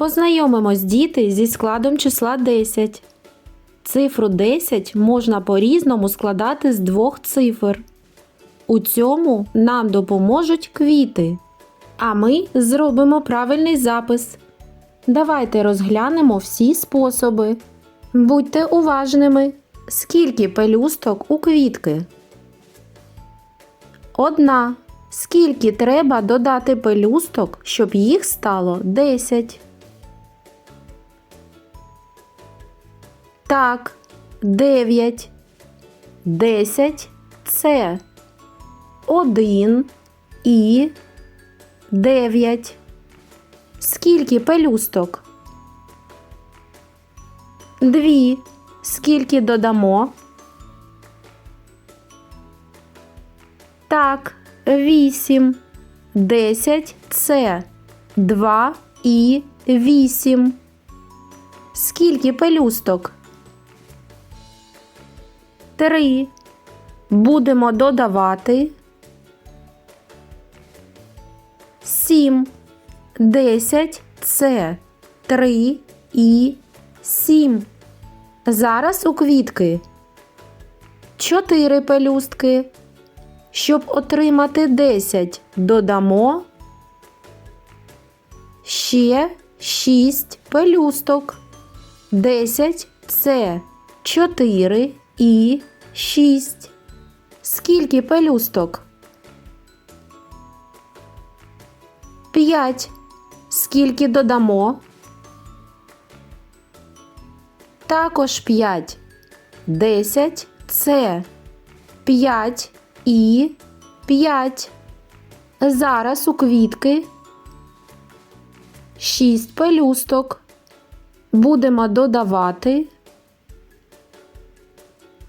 Познайомимось діти зі складом числа 10. Цифру 10 можна по-різному складати з двох цифр. У цьому нам допоможуть квіти. А ми зробимо правильний запис. Давайте розглянемо всі способи. Будьте уважними. Скільки пелюсток у квітки? Одна. Скільки треба додати пелюсток, щоб їх стало 10? Так, 9. 10 це 1 і 9. Скільки пелюсток? Дві. Скільки додамо? Так, вісім. Десять це два і вісім. Скільки пелюсток? Три. Будемо додавати. Сім. Десять це три і сім. Зараз у квітки. Чотири пелюстки. Щоб отримати 10, додамо ще 6 пелюсток. 10 це 4 і 6. Скільки пелюсток? 5. Скільки додамо? Також 5. 10 це 5 і 5. Зараз у квітки 6 пелюсток. Будемо додавати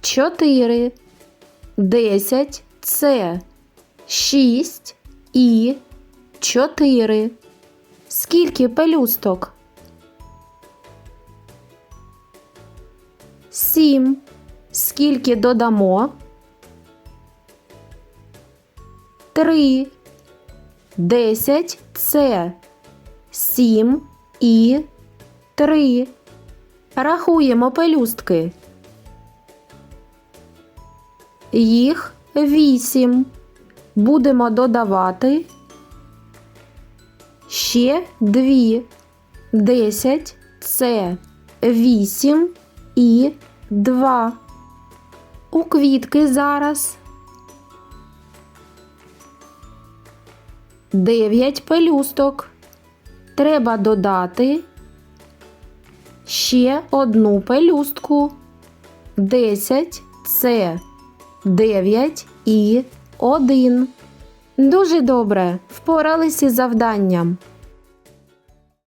4. 10 це 6 і 4. Скільки пелюсток? 7. Скільки додамо? Три. Десять це сім і три. Рахуємо пелюстки. Їх вісім. Будемо додавати ще дві. Десять це вісім і два. У квітки зараз 9 пелюсток. Треба додати ще одну пелюстку. 10 це 9 і 1. Дуже добре. Впоралися з завданням.